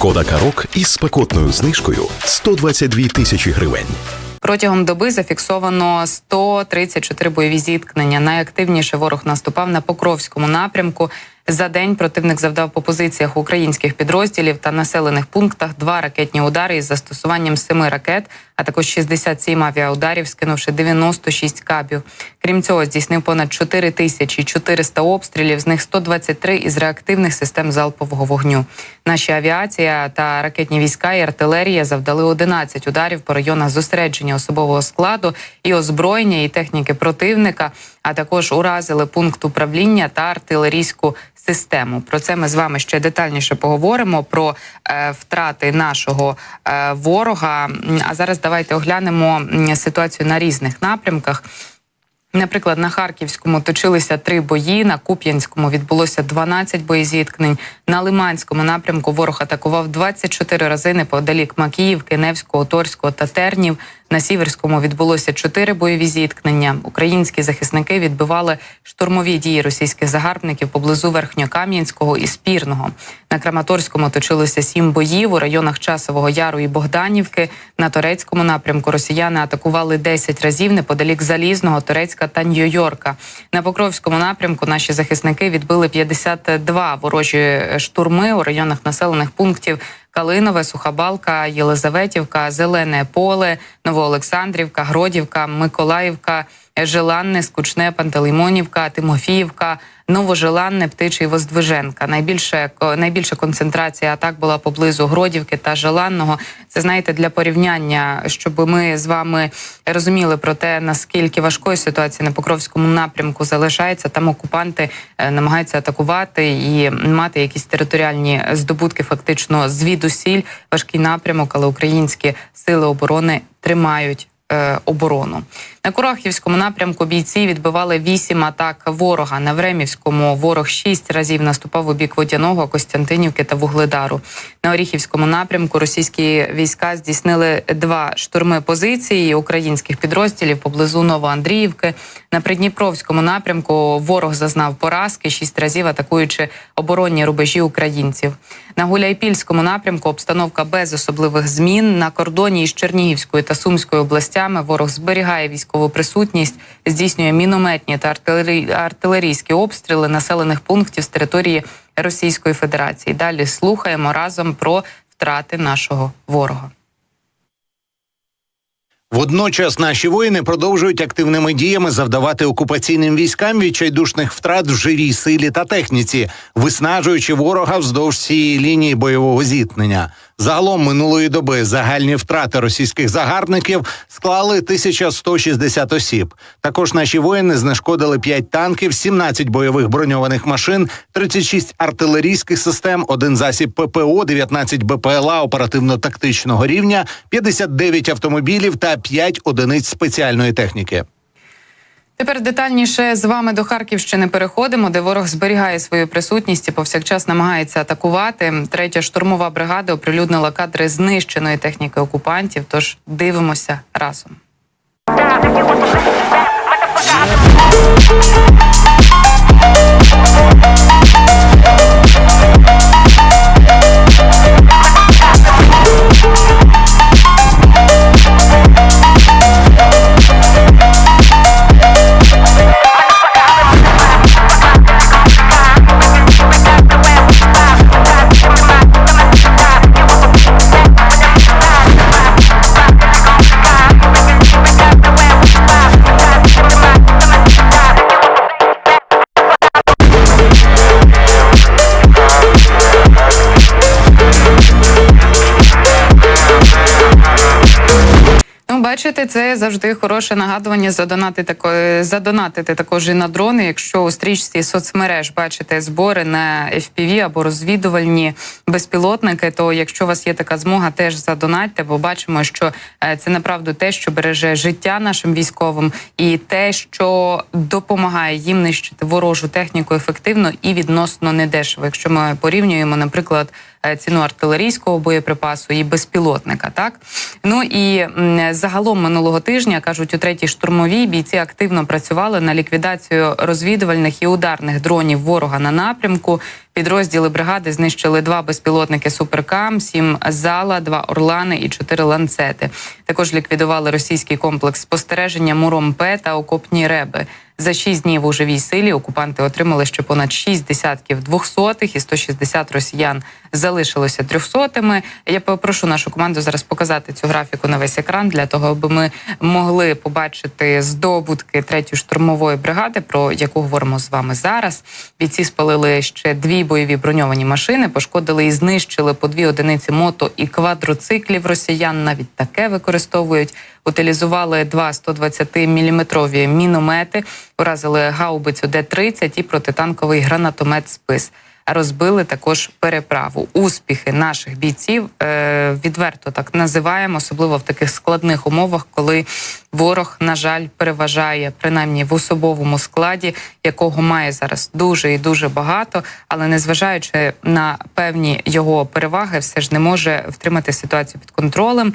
Шкода Карок із спекотною знижкою 122 тисячі гривень. Протягом доби зафіксовано 134 бойові зіткнення. Найактивніше ворог наступав на Покровському напрямку. За день противник завдав по позиціях українських підрозділів та населених пунктах два ракетні удари із застосуванням семи ракет, а також 67 авіаударів, скинувши 96 кабів. Крім цього, здійснив понад 4 тисячі 400 обстрілів, з них 123 із реактивних систем залпового вогню. Наші авіація та ракетні війська і артилерія завдали 11 ударів по районах зосередження особового складу і озброєння і техніки противника, а також уразили пункт управління та артилерійську систему. Про це ми з вами ще детальніше поговоримо про е, втрати нашого е, ворога. А зараз давайте оглянемо ситуацію на різних напрямках. Наприклад, на Харківському точилися три бої. На Куп'янському відбулося 12 боєзіткнень. На Лиманському напрямку ворог атакував 24 рази неподалік Макіївки, Невського, Торського та Тернів. На Сіверському відбулося чотири бойові зіткнення. Українські захисники відбивали штурмові дії російських загарбників поблизу Верхньокам'янського і Спірного. На Краматорському точилося сім боїв у районах Часового Яру і Богданівки. На турецькому напрямку росіяни атакували 10 разів неподалік Залізного, Турецька та Нью-Йорка. На Покровському напрямку наші захисники відбили 52 ворожі штурми у районах населених пунктів. Калинове, Сухабалка, Єлизаветівка, Зелене Поле, Новоолександрівка, Гродівка, Миколаївка, Желанне, Скучне, Пантелеймонівка, Тимофіївка, Новожеланне, Птичий Воздвиженка. Найбільше найбільша концентрація атак була поблизу Гродівки та Желанного. Це знаєте для порівняння, щоб ми з вами розуміли про те, наскільки важкою ситуація на Покровському напрямку залишається. Там окупанти е, намагаються атакувати і мати якісь територіальні здобутки, фактично звідусіль важкий напрямок, але українські сили оборони тримають оборону. На Курахівському напрямку бійці відбивали вісім атак ворога. На Времівському ворог шість разів наступав у бік Водяного, Костянтинівки та Вугледару. На Оріхівському напрямку російські війська здійснили два штурми позиції українських підрозділів поблизу Новоандріївки. На Придніпровському напрямку ворог зазнав поразки шість разів, атакуючи оборонні рубежі українців. На Гуляйпільському напрямку обстановка без особливих змін. На кордоні із Чернігівською та Сумською областями ворог зберігає військову присутність, здійснює мінометні та артилерійські обстріли населених пунктів з території Російської Федерації. Далі слухаємо разом про втрати нашого ворога. Водночас наші воїни продовжують активними діями завдавати окупаційним військам відчайдушних втрат в живій силі та техніці, виснажуючи ворога вздовж цієї лінії бойового зіткнення. Загалом минулої доби загальні втрати російських загарбників склали 1160 осіб. Також наші воїни знешкодили 5 танків, 17 бойових броньованих машин, 36 артилерійських систем, один засіб ППО, 19 БПЛА оперативно-тактичного рівня, 59 автомобілів та 5 одиниць спеціальної техніки. Тепер детальніше з вами до Харківщини переходимо, де ворог зберігає свою присутність і повсякчас намагається атакувати. Третя штурмова бригада оприлюднила кадри знищеної техніки окупантів. Тож дивимося разом. Бачите, це завжди хороше нагадування задонати тако, задонатити також і на дрони. Якщо у стрічці соцмереж бачите збори на FPV або розвідувальні безпілотники, то якщо у вас є така змога, теж задонатьте, бо бачимо, що е, це направду те, що береже життя нашим військовим, і те, що допомагає їм нищити ворожу техніку ефективно і відносно недешево. Якщо ми порівнюємо, наприклад, ціну артилерійського боєприпасу і безпілотника. Так ну і загалом минулого тижня кажуть, у третій штурмовій бійці активно працювали на ліквідацію розвідувальних і ударних дронів ворога на напрямку. Підрозділи бригади знищили два безпілотники Суперкам, сім зала, два орлани і чотири ланцети. Також ліквідували російський комплекс спостереження Муром-П та окопні реби. За шість днів у живій силі окупанти отримали ще понад шість десятків двохсотих і 160 росіян залишилося трьохсотими. Я попрошу нашу команду зараз показати цю графіку на весь екран для того, аби ми могли побачити здобутки третьої штурмової бригади, про яку говоримо з вами зараз. Бійці спалили ще дві бойові броньовані машини, пошкодили і знищили по дві одиниці мото і квадроциклів росіян. Навіть таке використовують. Утилізували два 120-мм міномети, уразили гаубицю Д-30 і протитанковий гранатомет «Спис». Розбили також переправу. Успіхи наших бійців е, відверто так називаємо, особливо в таких складних умовах, коли ворог, на жаль, переважає принаймні в особовому складі, якого має зараз дуже і дуже багато, але незважаючи на певні його переваги, все ж не може втримати ситуацію під контролем.